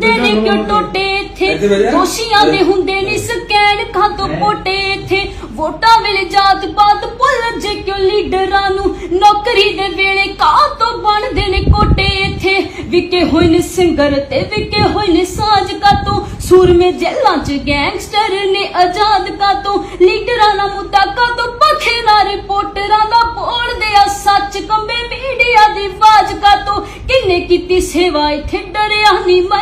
ਹੁੰਦੇ ਨੇ ਕਿਉਂ ਟੋਟੇ ਇੱਥੇ। ਦੋਸ਼ੀਆਂ ਦੇ ਹੁੰਦੇ ਨੇ ਸਕੈਨ ਖਾਤੋਂ ਪੋਟੇ ਇੱਥੇ। ਵੋਟਾਂ ਵੇਲੇ ਜਾਤ ਪਾਤ ਭੁੱਲ ਜੇ ਕਿਉਂ ਲੀਡਰਾਂ ਨੂੰ? ਨੌਕਰੀ ਦੇ ਵੇਲੇ ਕਾਹ ਤੋਂ ਬਣਦੇ ਨੇ ਕੋਟੇ ਇੱਥੇ? ਵਿਕੇ ਹੋਏ ਨੇ ਸਿੰਗਰ ਤੇ ਵਿਕੇ ਹੋਏ ਨੇ ਸਾਜ ਕਾਤੋਂ? ਸੂਰਮੇ ਜੇਲਾਂ 'ਚ ਗੈਂਗਸਟਰ ਨੇ ਆਜ਼ਾਦ ਕਾਤੋਂ? ਲੀਡਰਾਂ ਦਾ ਮੁੱਦਾ ਕਾਤੋਂ? ਪਖੇ ਨਾ ਰਿਪੋਰਟਰਾਂ ਦਾ ਬੋਲਦੇ ਆ ਸੱਚ ਕੰਬੇ ਮੀਡੀਆ ਦੀ ਆਵਾਜ਼ ਕਾਤੋਂ? ਕਿੰਨੇ ਕੀਤੀ ਸੇਵਾ? ਇੱਥੇ ਡਰਿਆ ਨਹੀਂ ਤੋਂ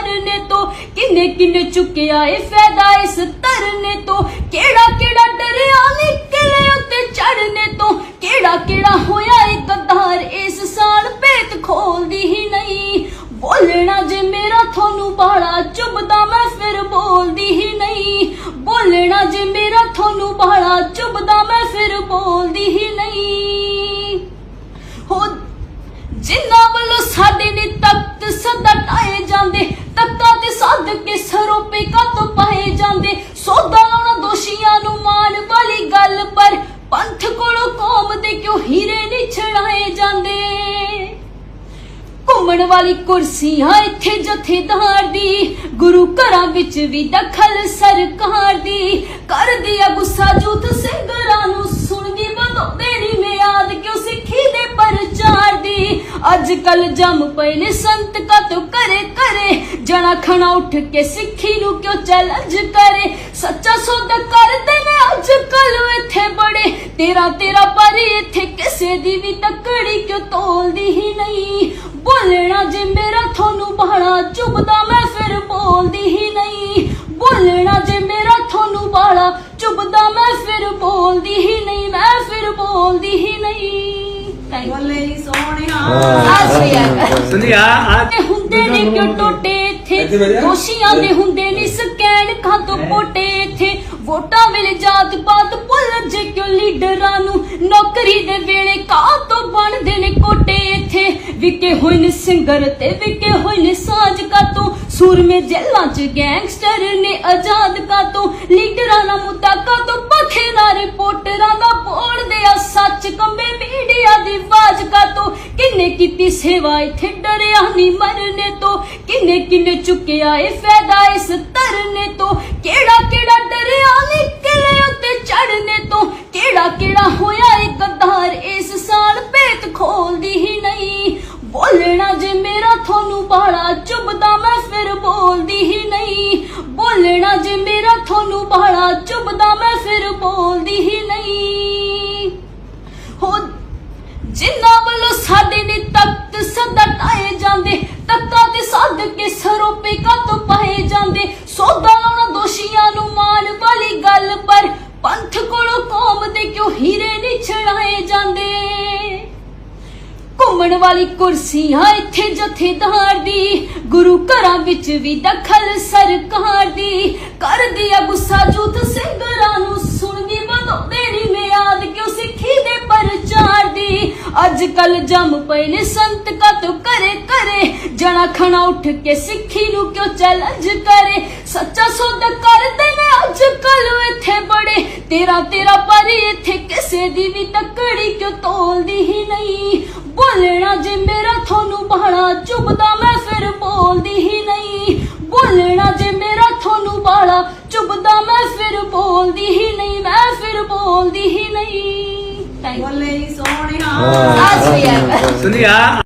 ਕਿੰਨੇ ਕਿੰਨੇ ਚੁੱਕਿਆ ਇਹ ਫਾਇਦਾ ਇਸ ਤਰਨੇ ਤੋਂ? ਕਿਹੜਾ ਕਿਹੜਾ ਡਰਿਆ ਨਹੀਂ ਕਿਲੇ ਉੱਤੇ ਚੜਨੇ ਤੋਂ? ਕਿਹੜਾ ਕਿਹੜਾ ਹੋਇਆ ਏ ਗੱਦਾਰ ਇਸ ਸਾਲ ਭੇਤ ਖੋਲਦੀ ਹੀ ਨਹੀਂ। ਬੋਲਣਾ ਜੇ ਮੇਰਾ ਤੁਹਾਨੂੰ ਬਾੜਾ ਚੁੱਭ ਜਾਂਦੇ ਸੋਧਾ ਲਾਉਣਾ ਦੋਸ਼ੀਆਂ ਨੂੰ ਮਾਨ ਵਾਲੀ ਗੱਲ, ਪਰ ਪੰਥ ਕੋਲੋਂ ਕੌਮ ਦੇ ਕਿਉਂ ਹੀਰੇ ਨਹੀਂ ਛੜਾਏ ਜਾਂਦੇ? ਘੁੰਮਣ ਵਾਲੀ ਕੁਰਸੀਆਂ ਇੱਥੇ ਜਥੇਦਾਰ ਦੀ, ਗੁਰੂ ਘਰਾਂ ਵਿੱਚ ਵੀ ਦਖਲ ਸਰਕਾਰ ਦੀ। ਕਰਦੀ ਆ ਗੁੱਸਾ ਜੂਤ ਸਿੰਘਾਂ ਨੂੰ ਸੁਣਦੀ ਵਧਾਉਂਦੇ ਨਹੀਂ ਮਿਆਦ ਕਿਉਂ ਸਿੱਖੀ ਦੇ ਪ੍ਰਚਾਰ ਦੀ? ਅੱਜ ਕੱਲ ਜੰਮ ਪਏ ਨੇ ਸੰਤ ਕਤੋਂ ਕਰੇ ਕਰੇ ਜਣਾ ਖਣਾ ਉੱਠ ਕੇ ਸਿੱਖੀ ਨੂੰ ਕਿਉਂ ਚੈਲੰਜ ਕਰੇ? ਸੱਚਾ ਸੌਦਾ ਕਰਦੇ ਨੇ ਅੱਜ ਕੱਲ ਇੱਥੇ ਬੜੇ। ਤੇਰਾ ਤੇਰਾ ਪਰ ਇੱਥੇ ਕਿਸੇ ਦੀ ਵੀ ਤੱਕੜੀ ਕਿਉਂ ਤੋਲਦੀ ਹੀ ਨਹੀਂ? ਬੋਲਣਾ ਜੇ ਮੇਰਾ ਤੁਹਾਨੂੰ ਬਾੜਾ ਚੁੱਭਦਾ ਮੈਂ ਫਿਰ ਬੋਲਦੀ ਹੀ ਨਹੀਂ। ਬੋਲਣਾ ਜੇ ਮੇਰਾ ਤੁਹਾਨੂੰ ਬਾੜਾ ਚੁੱਭਦਾ ਮੈਂ ਫਿਰ ਬੋਲਦੀ ਹੀ ਨਹੀਂ। ਮੈਂ ਫਿਰ ਬੋਲਦੀ ਹੀ ਨਹੀਂ। ਥੈਂਕ ਯੂ ਬੋਲੇ ਸੋਹਣਿਆ। ਸੁਨੀਆ ਆ ਹੁੰਦੇ ਨੇ ਕਿਉਂ ਟੋਟੇ? ਜਾ। ਦੋਸ਼ੀਆਂ ਦੇ ਹੁੰਦੇ ਨੇ ਸਕੈਨ ਖਾਤੋਂ ਪੋਟੇ ਇੱਥੇ। ਵੋਟਾਂ ਵੇਲੇ ਜਾਤ ਪਾਤ ਭੁੱਲ ਜੇ ਕਿਉਂ ਲੀਡਰਾਂ ਨੂੰ? ਨੌਕਰੀ ਦੇ ਵੇਲੇ ਕਾਹ ਤੋਂ ਬਣਦੇ ਨੇ ਕੋਟੇ ਇੱਥੇ? ਵਿਕੇ ਹੋਏ ਨੇ ਸਿੰਗਰ ਤੇ ਵਿਕੇ ਹੋਏ ਨੇ ਸਾਜ ਕਾਤੋਂ ਸੂਰਮੇ ਜੇਲਾਂ 'ਚ ਗੈਂਗਸਟਰ ਨੇ ਆਜ਼ਾਦ ਕਾਤੋਂ ਲੀਡਰਾਂ ਦਾ ਮੁੱਦਾ ਕਾਤੋਂ ਪਖੇ ਨਾ ਰਿਪੋਰਟਰਾਂ ਦਾ ਬੋਲਦੇ ਆ ਸੱਚ ਕੰਬੇ ਦੀ ਆਵਾਜ਼ ਕਾਤੋਂ ਕਿੰਨੇ ਕੀਤੀ ਸੇਵਾ? ਇੱਥੇ ਡਰਿਆ ਨਹੀਂ ਮਰਨੇ ਤੋਂ। ਕਿੰਨੇ ਕਿੰਨੇ ਚੁੱਕਿਆ ਏ ਫਾਇਦਾ ਇਸ ਤਰਨੇ ਤੋਂ? ਕਿਹੜਾ ਕਿਹੜਾ ਡਰਿਆ? ਨਹੀਂ ਕਿਲੇ ਉੱਤੇ ਚੜਨੇ ਤੋਂ। ਕਿਹੜਾ ਕਿਹੜਾ ਹੋਇਆ ਏ ਘੁੰਮਣ ਵਾਲੀ ਕੁਰਸੀਆਂ ਇੱਥੇ ਜਥੇਦਾਰ ਦੀ। ਗੁਰੂ ਘਰਾਂ ਵਿੱਚ ਵੀ ਦਖਲ ਸਰਕਾਰ ਦੀ। ਕਰਦੀ ਆ ਗੁੱਸਾ ਜੂਤ ਸਿੰਘਾਂ ਨੂੰ ਸੁਣਦੀ ਵਧਾਉਂਦੇ ਨਹੀਂ ਮਿਆਦ, ਕਿਉਂ ਸਿੱਖੀ ਦੇ ਪ੍ਰਚਾਰ ਦੀ? ਅੱਜ ਕੱਲ ਜੰਮ ਪਏ ਨੇ ਸੰਤ ਕਤੋਂ ਕਰੇ ਕਰੇ ਜਣਾ ਖਣਾ ਉੱਠ ਕੇ ਸਿੱਖੀ ਨੂੰ ਕਿਉਂ ਚੈਲੰਜ ਕਰੇ? ਸੱਚਾ ਸੌਦਾ ਕਰਦੇ ਨੇ ਅੱਜ ਕੱਲ ਇੱਥੇ ਬੜੇ। ਤੇਰਾ ਤੇਰਾ ਪਰ ਇੱਥੇ ਕਿਸੇ ਦੀ ਵੀ ਤੱਕੜੀ ਕਿਉਂ ਤੋਲਦੀ ਹੀ ਨਹੀਂ? ਬੋਲਣਾ ਜੇ ਮੇਰਾ ਤੁਹਾਨੂੰ ਬਾੜਾ ਚੁੱਭਦਾ ਮੈਂ ਫਿਰ ਬੋਲਦੀ ਹੀ ਨਹੀਂ। ਬੋਲਣਾ ਜੇ ਮੇਰਾ ਤੁਹਾਨੂੰ ਬਾੜਾ ਚੁੱਭਦਾ ਮੈਂ ਫਿਰ ਬੋਲਦੀ ਹੀ ਨਹੀਂ ਮੈਂ ਫਿਰ ਬੋਲਦੀ ਹੀ ਨਹੀਂ। ਥੈਂਕ ਯੂ ਬੋਲੇ ਸੋਹਣਿਆ। ਸੁਨੀਆ